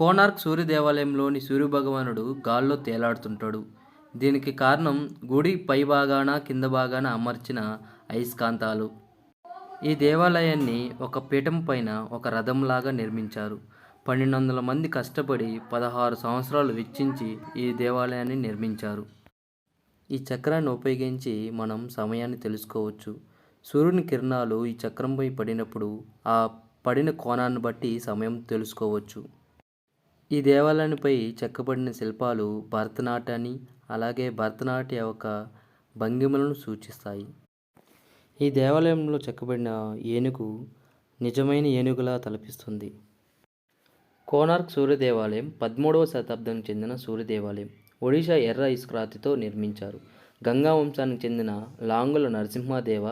కోనార్క్ సూర్య దేవాలయంలోని సూర్యభగవానుడు గాల్లో తేలాడుతుంటాడు. దీనికి కారణం గుడి పై భాగాన కింద భాగాన అమర్చిన అయస్కాంతాలు. ఈ దేవాలయాన్ని ఒక పీఠం పైన ఒక రథంలాగా నిర్మించారు. పన్నెండు వందల మంది కష్టపడి పదహారు సంవత్సరాలు వెచ్చించి ఈ దేవాలయాన్ని నిర్మించారు. ఈ చక్రాన్ని ఉపయోగించి మనం సమయాన్ని తెలుసుకోవచ్చు. సూర్యుని కిరణాలు ఈ చక్రంపై పడినప్పుడు ఆ పడిన కోణాన్ని బట్టి సమయం తెలుసుకోవచ్చు. ఈ దేవాలయానిపై చెక్కబడిన శిల్పాలు భరతనాట్యాన్ని అలాగే భరతనాట్య యొక్క భంగిమలను సూచిస్తాయి. ఈ దేవాలయంలో చెక్కబడిన ఏనుగు నిజమైన ఏనుగులా తలపిస్తుంది. కోనార్క్ సూర్య దేవాలయం పదమూడవ శతాబ్దానికి చెందిన సూర్య దేవాలయం ఒడిషా ఎర్ర ఇస్క్రాతితో నిర్మించారు. గంగా వంశానికి చెందిన లాంగుల నరసింహదేవ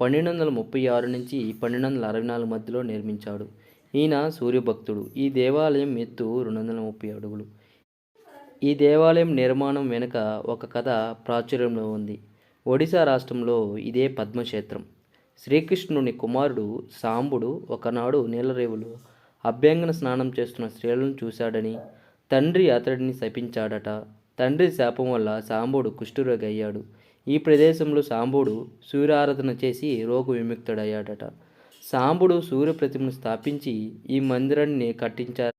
పన్నెండు వందల ముప్పై ఆరు నుంచి పన్నెండు వందల అరవై నాలుగు మధ్యలో నిర్మించాడు. ఈయన సూర్యభక్తుడు. ఈ దేవాలయం ఎత్తు రెండు వందల ముప్పై అడుగులు. ఈ దేవాలయం నిర్మాణం వెనుక ఒక కథ ప్రాచుర్యంలో ఉంది. ఒడిశా రాష్ట్రంలో ఇదే పద్మక్షేత్రం. శ్రీకృష్ణుని కుమారుడు సాంబుడు ఒకనాడు నీలరేవులో అభ్యంగన స్నానం చేస్తున్న స్త్రీలను చూశాడని తండ్రి అతడిని శపించాడట. తండ్రి శాపం వల్ల సాంబుడు కుష్ఠరోగి అయ్యాడు. ఈ ప్రదేశంలో సాంబుడు సూర్యారాధన చేసి రోగ విముక్తుడయ్యాడట. సాంబుడు సూర్యప్రతిమను స్థాపించి ఈ మందిరాన్ని కట్టించారు.